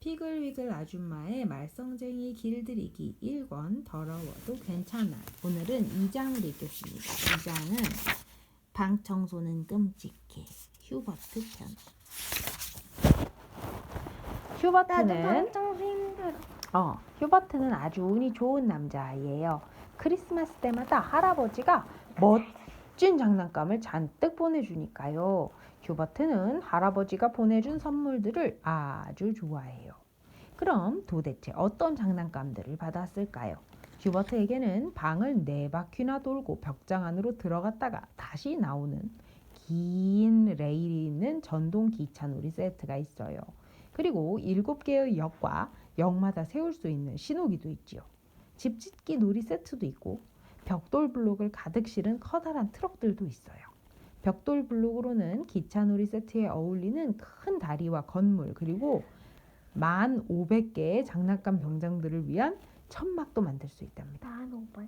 피글위글 아줌마의 말썽쟁이 길들이기 1권 더러워도 괜찮아. 오늘은 2장을 읽겠습니다. 2장은 방 청소는 끔찍해. 휴버트 편. 나도 휴버트는 방청소 힘들어. 어, 휴버트는 아주 운이 좋은 남자아이예요. 크리스마스 때마다 할아버지가 멋진 장난감을 잔뜩 보내주니까요. 휴버트는 할아버지가 보내준 선물들을 아주 좋아해요. 그럼 도대체 어떤 장난감들을 받았을까요? 휴버트에게는 방을 네 바퀴나 돌고 벽장 안으로 들어갔다가 다시 나오는 긴 레일이 있는 전동 기차놀이 세트가 있어요. 그리고 일곱 개의 역과 역마다 세울 수 있는 신호기도 있지요. 집짓기 놀이 세트도 있고 벽돌 블록을 가득 실은 커다란 트럭들도 있어요. 벽돌 블록으로는 기차 놀이 세트에 어울리는 큰 다리와 건물 그리고 만 500개의 장난감 병장들을 위한 천막도 만들 수 있답니다. 난 오빠.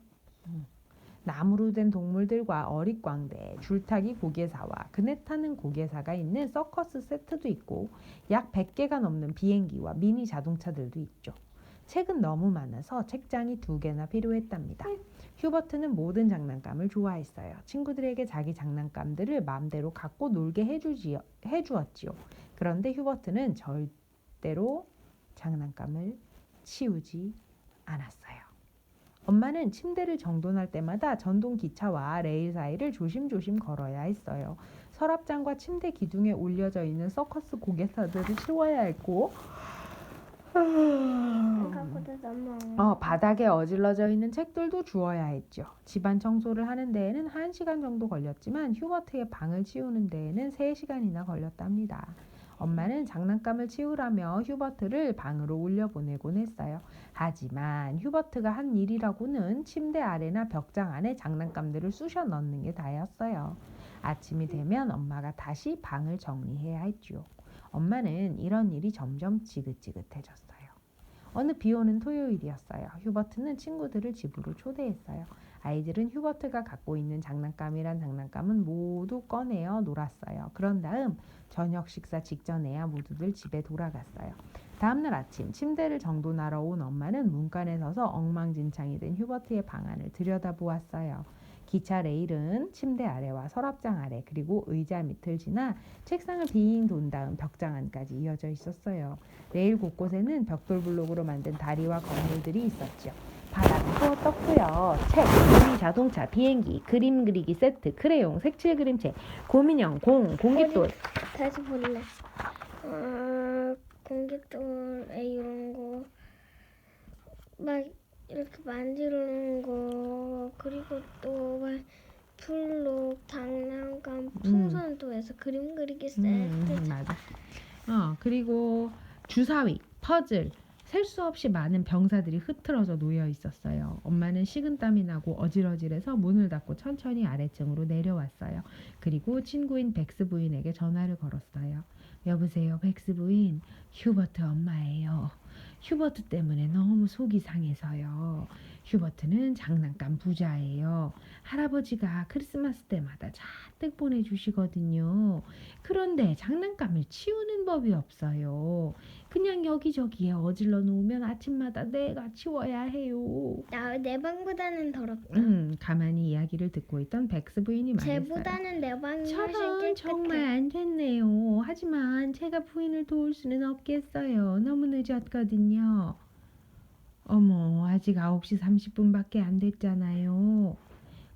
나무로 된 동물들과 어릿광대, 줄타기 고개사와 그네 타는 고개사가 있는 서커스 세트도 있고 약 100개가 넘는 비행기와 미니 자동차들도 있죠. 책은 너무 많아서 책장이 두 개나 필요했답니다. 휴버트는 모든 장난감을 좋아했어요. 친구들에게 자기 장난감들을 마음대로 갖고 놀게 해주지요, 해주었지요. 그런데 휴버트는 절대로 장난감을 치우지 않았어요. 엄마는 침대를 정돈할 때마다 전동 기차와 레일 사이를 조심조심 걸어야 했어요. 서랍장과 침대 기둥에 올려져 있는 서커스 고개사들을 치워야 했고, 어, 바닥에 어질러져 있는 책들도 주워야 했죠. 집안 청소를 하는 데에는 1시간 정도 걸렸지만 휴버트의 방을 치우는 데에는 3시간이나 걸렸답니다. 엄마는 장난감을 치우라며 휴버트를 방으로 올려보내곤 했어요. 하지만 휴버트가 한 일이라고는 침대 아래나 벽장 안에 장난감들을 쑤셔 넣는 게 다였어요. 아침이 되면 엄마가 다시 방을 정리해야 했죠. 엄마는 이런 일이 점점 지긋지긋해졌어요. 어느 비 오는 토요일이었어요. 휴버트는 친구들을 집으로 초대했어요. 아이들은 휴버트가 갖고 있는 장난감이란 장난감은 모두 꺼내어 놀았어요. 그런 다음 저녁 식사 직전에야 모두들 집에 돌아갔어요. 다음날 아침 침대를 정돈하러 온 엄마는 문간에 서서 엉망진창이 된 휴버트의 방안을 들여다보았어요. 기차 레일은 침대 아래와 서랍장 아래 그리고 의자 밑을 지나 책상을 빙 돈 다음 벽장 안까지 이어져 있었어요. 레일 곳곳에는 벽돌 블록으로 만든 다리와 건물들이 있었죠. 바닥도 떴고요. 책, 미니 자동차, 비행기, 그림 그리기 세트, 크레용, 색칠 그림체, 고민형, 공, 공깃돌. 다시 볼래. 어, 공깃돌에 이런 거. 막 이렇게 만지는 거. 그리고 또막 블록, 장난감, 풍선도 해서 그림 그리기 세트. 음, 맞아. 어, 그리고 주사위, 퍼즐, 셀 수 없이 많은 병사들이 흐트러져 놓여 있었어요. 엄마는 식은땀이 나고 어질어질해서 문을 닫고 천천히 아래층으로 내려왔어요. 그리고 친구인 백스 부인에게 전화를 걸었어요. 여보세요, 백스 부인. 휴버트 엄마예요. 휴버트 때문에 너무 속이 상해서요. 휴버트는 장난감 부자예요. 할아버지가 크리스마스 때마다 잔뜩 보내주시거든요. 그런데 장난감을 치우는 법이 없어요. 그냥 여기저기에 어질러 놓으면 아침마다 내가 치워야 해요. 나, 내 방보다는 더럽다. 음, 가만히 이야기를 듣고 있던 백스 부인이 말했어요. 쟤보다는 내 방이 훨씬 저런 깨끗해. 정말 안 됐네요. 하지만 제가 부인을 도울 수는 없겠어요. 너무 늦었거든요. 어머, 아직 9시 30분밖에 안 됐잖아요.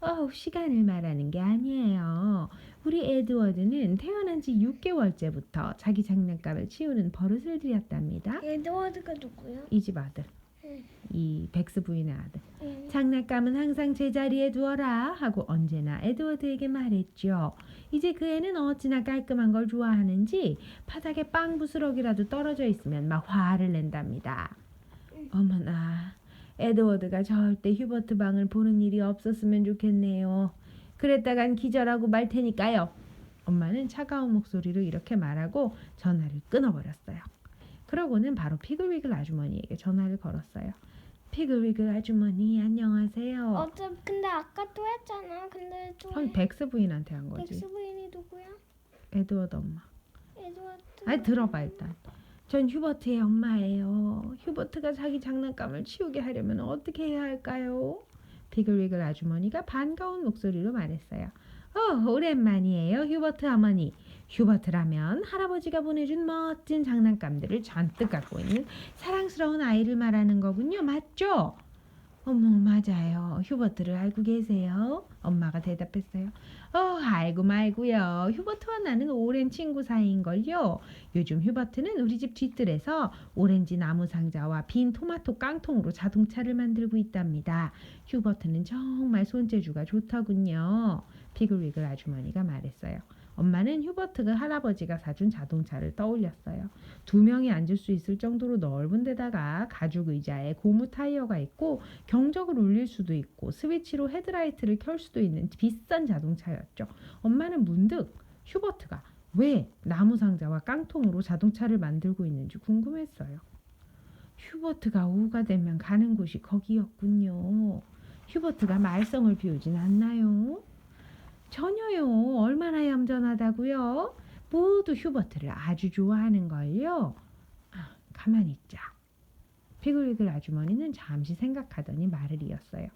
어우, 시간을 말하는 게 아니에요. 우리 에드워드는 태어난 지 6개월째부터 자기 장난감을 치우는 버릇을 들였답니다. 에드워드가 누구야? 이 집 아들. 응. 이 백스 부인의 아들. 응. 장난감은 항상 제자리에 두어라 하고 언제나 에드워드에게 말했죠. 이제 그 애는 어찌나 깔끔한 걸 좋아하는지 바닥에 빵 부스러기라도 떨어져 있으면 막 화를 낸답니다. 어머나, 에드워드가 절대 휴버트 방을 보는 일이 없었으면 좋겠네요. 그랬다간 기절하고 말 테니까요. 엄마는 차가운 목소리로 이렇게 말하고 전화를 끊어버렸어요. 그러고는 바로 피글위글 아주머니에게 전화를 걸었어요. 피글위글 아주머니 안녕하세요. 어차 근데 아까 또 했잖아. 근데 또 아니 해. 백스 부인한테 한 거지. 백스 부인이 누구야? 에드워드 엄마. 에드워드. 아니 들어봐 일단. 전 휴버트의 엄마예요. 휴버트가 자기 장난감을 치우게 하려면 어떻게 해야 할까요? 피글위글 아주머니가 반가운 목소리로 말했어요. 어, 오랜만이에요, 휴버트 어머니. 휴버트라면 할아버지가 보내준 멋진 장난감들을 잔뜩 갖고 있는 사랑스러운 아이를 말하는 거군요. 맞죠? 어머, 맞아요. 휴버트를 알고 계세요? 엄마가 대답했어요. 어, 알고 말고요. 휴버트와 나는 오랜 친구 사이인걸요. 요즘 휴버트는 우리 집 뒤뜰에서 오렌지 나무 상자와 빈 토마토 깡통으로 자동차를 만들고 있답니다. 휴버트는 정말 손재주가 좋더군요. 피글위글 아주머니가 말했어요. 엄마는 휴버트가 할아버지가 사준 자동차를 떠올렸어요. 두 명이 앉을 수 있을 정도로 넓은 데다가 가죽 의자에 고무 타이어가 있고 경적을 울릴 수도 있고 스위치로 헤드라이트를 켤 수도 있는 비싼 자동차였죠. 엄마는 문득 휴버트가 왜 나무 상자와 깡통으로 자동차를 만들고 있는지 궁금했어요. 휴버트가 오후가 되면 가는 곳이 거기였군요. 휴버트가 말썽을 피우진 않나요? 전혀요. 얼마나 얌전하다고요? 모두 휴버트를 아주 좋아하는 걸요. 아, 가만히 있자. 피글위글 아주머니는 잠시 생각하더니 말을 이었어요.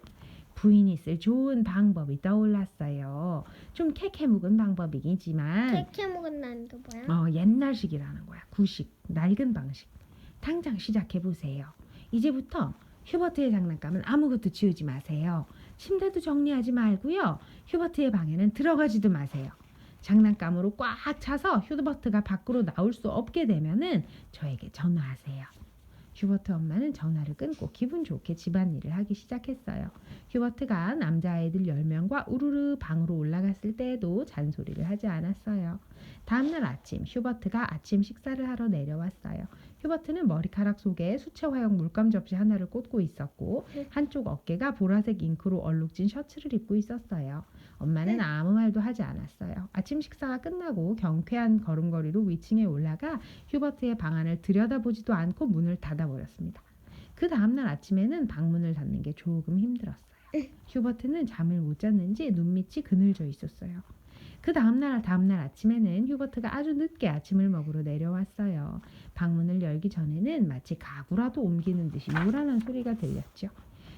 부인이 쓸 좋은 방법이 떠올랐어요. 좀 캐캐 묵은 방법이지만 캐캐 먹은다는 게 뭐야? 어, 옛날식이라는 거야. 구식, 낡은 방식. 당장 시작해 보세요. 이제부터 휴버트의 장난감은 아무것도 지우지 마세요. 침대도 정리하지 말고요. 휴버트의 방에는 들어가지도 마세요. 장난감으로 꽉 차서 휴버트가 밖으로 나올 수 없게 되면은 저에게 전화하세요. 휴버트 엄마는 전화를 끊고 기분 좋게 집안일을 하기 시작했어요. 휴버트가 남자아이들 10명과 우르르 방으로 올라갔을 때에도 잔소리를 하지 않았어요. 다음날 아침 휴버트가 아침 식사를 하러 내려왔어요. 휴버트는 머리카락 속에 수채화용 물감 접시 하나를 꽂고 있었고 한쪽 어깨가 보라색 잉크로 얼룩진 셔츠를 입고 있었어요. 엄마는 아무 말도 하지 않았어요. 아침 식사가 끝나고 경쾌한 걸음걸이로 위층에 올라가 휴버트의 방안을 들여다보지도 않고 문을 닫아버렸습니다. 그 다음날 아침에는 방문을 닫는 게 조금 힘들었어요. 휴버트는 잠을 못 잤는지 눈밑이 그늘져 있었어요. 그 다음날 다음날 아침에는 휴버트가 아주 늦게 아침을 먹으러 내려왔어요. 방문을 열기 전에는 마치 가구라도 옮기는 듯이 요란한 소리가 들렸죠.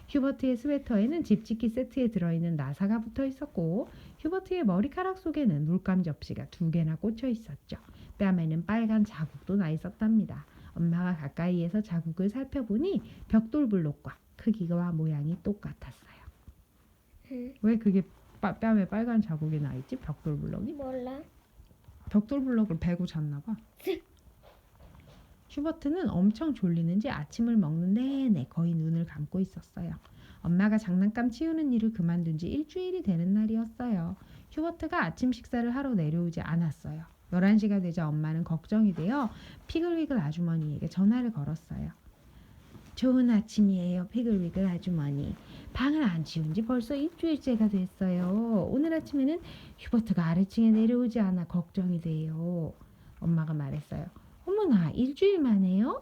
휴버트의 스웨터에는 집지키 세트에 들어있는 나사가 붙어 있었고 휴버트의 머리카락 속에는 물감 접시가 두 개나 꽂혀 있었죠. 뺨에는 빨간 자국도 나 있었답니다. 엄마가 가까이에서 자국을 살펴보니 벽돌 블록과 크기와 모양이 똑같았어요. 응. 왜 그게 빠- 뺨에 빨간 자국이 나 있지? 벽돌 블록이? 몰라. 벽돌 블록을 베고 잤나 봐. 슈버트는 엄청 졸리는지 아침을 먹는 내내 거의 눈을 감고 있었어요. 엄마가 장난감 치우는 일을 그만둔 지 일주일이 되는 날이었어요. 휴버트가 아침 식사를 하러 내려오지 않았어요. 11시가 되자 엄마는 걱정이 되어 피글위글 아주머니에게 전화를 걸었어요. 좋은 아침이에요, 피글위글 아주머니. 방을 안 치운 지 벌써 일주일째가 됐어요. 오늘 아침에는 휴버트가 아래층에 내려오지 않아 걱정이 돼요. 엄마가 말했어요. 어머나, 일주일 만에요?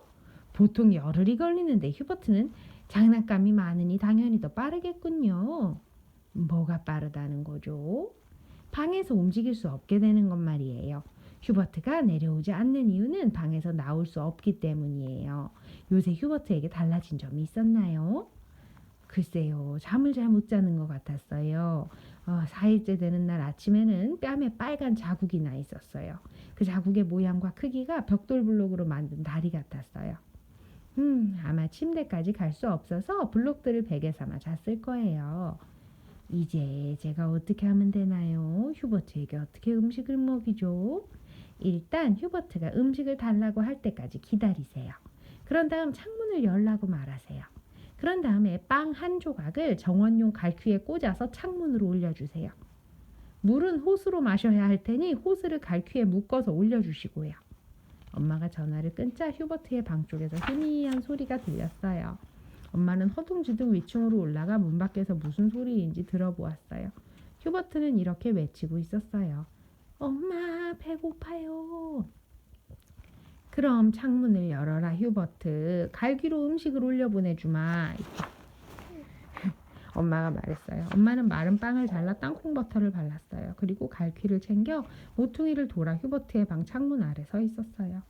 보통 열흘이 걸리는데 휴버트는 장난감이 많으니 당연히 더 빠르겠군요. 뭐가 빠르다는 거죠? 방에서 움직일 수 없게 되는 것 말이에요. 휴버트가 내려오지 않는 이유는 방에서 나올 수 없기 때문이에요. 요새 휴버트에게 달라진 점이 있었나요? 글쎄요, 잠을 잘 못 자는 것 같았어요. 어, 4일째 되는 날 아침에는 뺨에 빨간 자국이 나 있었어요. 그 자국의 모양과 크기가 벽돌 블록으로 만든 다리 같았어요. 음, 아마 침대까지 갈 수 없어서 블록들을 베개 삼아 잤을 거예요. 이제 제가 어떻게 하면 되나요? 휴버트에게 어떻게 음식을 먹이죠? 일단 휴버트가 음식을 달라고 할 때까지 기다리세요. 그런 다음 창문을 열라고 말하세요. 그런 다음에 빵 한 조각을 정원용 갈퀴에 꽂아서 창문으로 올려주세요. 물은 호스로 마셔야 할 테니 호스를 갈퀴에 묶어서 올려주시고요. 엄마가 전화를 끊자 휴버트의 방 쪽에서 희미한 소리가 들렸어요. 엄마는 허둥지둥 위층으로 올라가 문 밖에서 무슨 소리인지 들어보았어요. 휴버트는 이렇게 외치고 있었어요. 엄마 배고파요. 그럼 창문을 열어라 휴버트. 갈기로 음식을 올려 보내주마. 엄마가 말했어요. 엄마는 마른 빵을 잘라 땅콩 버터를 발랐어요. 그리고 갈퀴를 챙겨 모퉁이를 돌아 휴버트의 방 창문 아래 서 있었어요.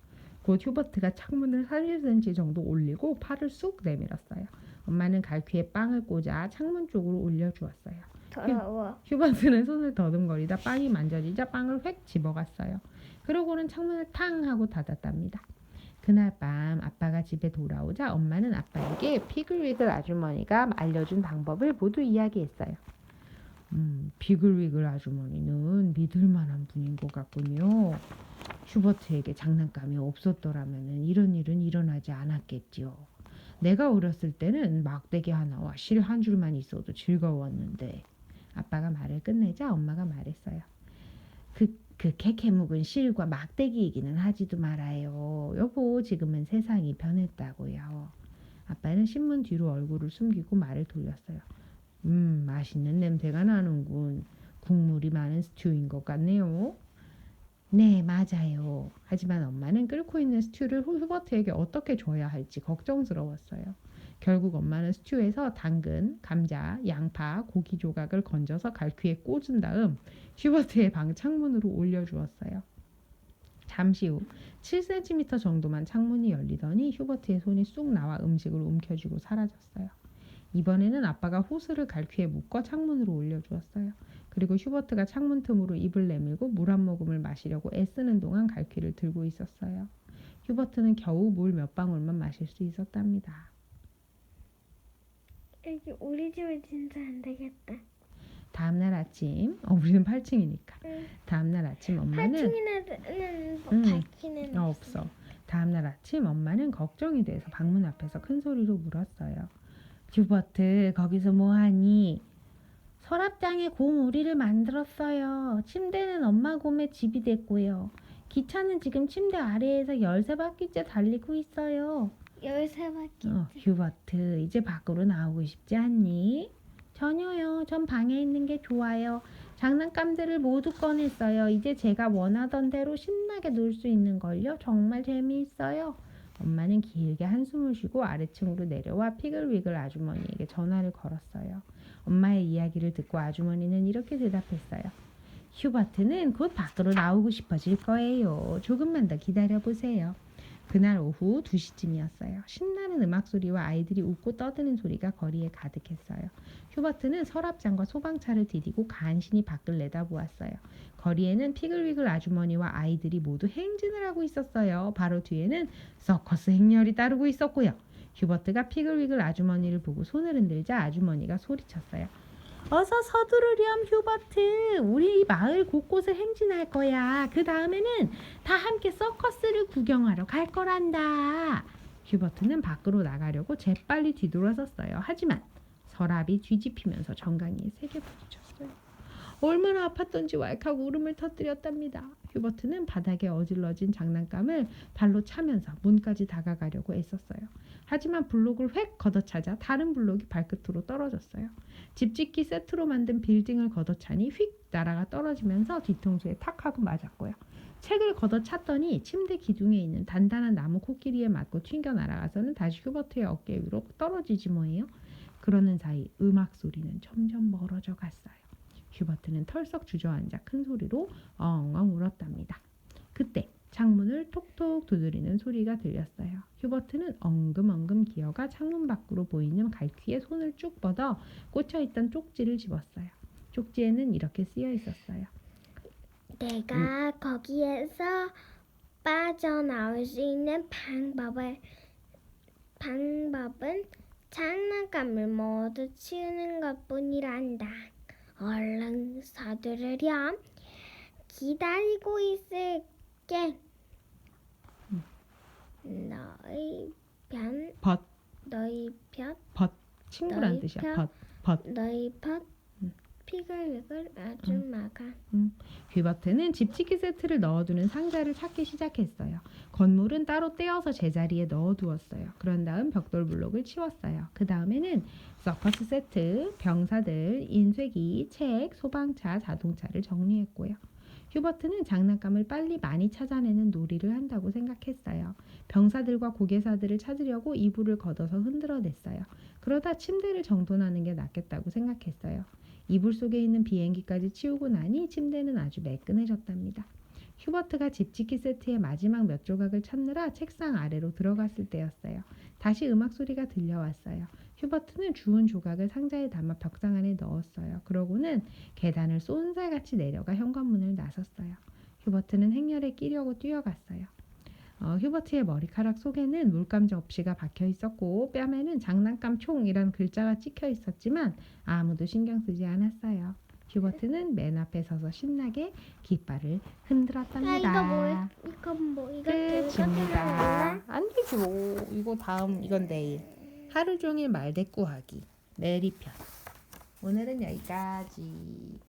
곧 휴버트가 창문을 30cm 정도 올리고 팔을 쑥 내밀었어요. 엄마는 갈퀴에 빵을 꽂아 창문 쪽으로 올려주었어요. 더러워. 휴 버트는 손을 더듬거리다 빵이 만져지자 빵을 획 집어갔어요. 그러고는 창문을 탕 하고 닫았답니다. 그날 밤 아빠가 집에 돌아오자 엄마는 아빠에게 피글위글 아주머니가 알려준 방법을 모두 이야기했어요. 음, 피글위글 아주머니는 믿을 만한 분인 것 같군요. 휴버트에게 장난감이 없었더라면 이런 일은 일어나지 않았겠지요. 내가 어렸을 때는 막대기 하나와 실 한 줄만 있어도 즐거웠는데 아빠가 말을 끝내자 엄마가 말했어요. 그, 그 캐캐 묵은 실과 막대기 얘기는 하지도 말아요. 여보, 지금은 세상이 변했다고요. 아빠는 신문 뒤로 얼굴을 숨기고 말을 돌렸어요. 음, 맛있는 냄새가 나는군. 국물이 많은 스튜인 것 같네요. 네, 맞아요. 하지만 엄마는 끓고 있는 스튜를 후버트에게 어떻게 줘야 할지 걱정스러웠어요. 결국 엄마는 스튜에서 당근, 감자, 양파, 고기 조각을 건져서 갈퀴에 꽂은 다음 휴버트의 방 창문으로 올려주었어요. 잠시 후 7cm 정도만 창문이 열리더니 휴버트의 손이 쑥 나와 음식을 움켜쥐고 사라졌어요. 이번에는 아빠가 호스를 갈퀴에 묶어 창문으로 올려주었어요. 그리고 휴버트가 창문 틈으로 입을 내밀고 물 한 모금을 마시려고 애쓰는 동안 갈퀴를 들고 있었어요. 휴버트는 겨우 물 몇 방울만 마실 수 있었답니다. 여기 우리 집에 진짜 안 되겠다. 다음날 아침, 어, 우리는 8층이니까. 응. 다음날 아침 엄마는 8층이나는 뭐 음. 밝기는 어, 없어. 다음날 아침 엄마는 걱정이 돼서 방문 앞에서 큰 소리로 물었어요. 휴버트 거기서 뭐 하니? 서랍장에 곰 우리를 만들었어요. 침대는 엄마 곰의 집이 됐고요. 기차는 지금 침대 아래에서 열세 바퀴째 달리고 있어요. 바퀴. 어, 휴버트 이제 밖으로 나오고 싶지 않니? 전혀요. 전 방에 있는 게 좋아요. 장난감들을 모두 꺼냈어요. 이제 제가 원하던 대로 신나게 놀 수 있는 걸요. 정말 재미있어요. 엄마는 길게 한숨을 쉬고 아래층으로 내려와 피글위글 아주머니에게 전화를 걸었어요. 엄마의 이야기를 듣고 아주머니는 이렇게 대답했어요. 휴버트는 곧 밖으로 나오고 싶어질 거예요. 조금만 더 기다려 보세요. 그날 오후 2시쯤이었어요. 신나는 음악 소리와 아이들이 웃고 떠드는 소리가 거리에 가득했어요. 휴버트는 서랍장과 소방차를 디디고 간신히 밖을 내다보았어요. 거리에는 피글위글 아주머니와 아이들이 모두 행진을 하고 있었어요. 바로 뒤에는 서커스 행렬이 따르고 있었고요. 휴버트가 피글위글 아주머니를 보고 손을 흔들자 아주머니가 소리쳤어요. 어서 서두르렴 휴버트. 우리 마을 곳곳을 행진할 거야. 그 다음에는 다 함께 서커스를 구경하러 갈 거란다. 휴버트는 밖으로 나가려고 재빨리 뒤돌아섰어요. 하지만 서랍이 뒤집히면서 정강이에 세게 부딪혔어요. 얼마나 아팠던지 왈칵 울음을 터뜨렸답니다. 휴버트는 바닥에 어질러진 장난감을 발로 차면서 문까지 다가가려고 애썼어요. 하지만 블록을 획 걷어차자 다른 블록이 발끝으로 떨어졌어요. 집짓기 세트로 만든 빌딩을 걷어차니 휙 날아가 떨어지면서 뒤통수에 탁 하고 맞았고요. 책을 걷어찼더니 침대 기둥에 있는 단단한 나무 코끼리에 맞고 튕겨 날아가서는 다시 휴버트의 어깨 위로 떨어지지 뭐예요. 그러는 사이 음악 소리는 점점 멀어져 갔어요. 휴버트는 털썩 주저앉아 큰 소리로 엉엉 울었답니다. 그때 창문을 톡톡 두드리는 소리가 들렸어요. 휴버트는 엉금엉금 기어가 창문 밖으로 보이는 갈퀴에 손을 쭉 뻗어 꽂혀있던 쪽지를 집었어요. 쪽지에는 이렇게 쓰여 있었어요. 내가 거기에서 빠져나올 수 있는 방법을 방법은 장난감을 모두 치우는 것뿐이란다. 얼른 서두르렴. 기다리고 있을게. 너희 편 벗, 너희 편 친구란 너희 뜻이야. 편? 벗, 벗. 너희 편 음. 피글위글 아줌마가 휴버트는 집치기 세트를 넣어두는 상자를 찾기 시작했어요. 건물은 따로 떼어서 제자리에 넣어두었어요. 그런 다음 벽돌 블록을 치웠어요. 그 다음에는 서커스 세트, 병사들, 인쇄기, 책, 소방차, 자동차를 정리했고요. 휴버트는 장난감을 빨리 많이 찾아내는 놀이를 한다고 생각했어요. 병사들과 고개사들을 찾으려고 이불을 걷어서 흔들어댔어요. 그러다 침대를 정돈하는 게 낫겠다고 생각했어요. 이불 속에 있는 비행기까지 치우고 나니 침대는 아주 매끈해졌답니다. 휴버트가 집짓기 세트의 마지막 몇 조각을 찾느라 책상 아래로 들어갔을 때였어요. 다시 음악 소리가 들려왔어요. 휴버트는 주운 조각을 상자에 담아 벽상 안에 넣었어요. 그러고는 계단을 쏜살같이 내려가 현관문을 나섰어요. 휴버트는 행렬에 끼려고 뛰어갔어요. 어, 휴버트의 머리카락 속에는 물감 접시가 박혀 있었고 뺨에는 장난감 총이란 글자가 찍혀 있었지만 아무도 신경 쓰지 않았어요. 휴버트는 맨 앞에 서서 신나게 깃발을 야 흔들었답니다. 이거 뭐 이건 뭐 이거 끝입니다. 안 되죠. 이거 다음 이건 내일. 하루 종일 말대꾸하기. 내리편. 오늘은 여기까지.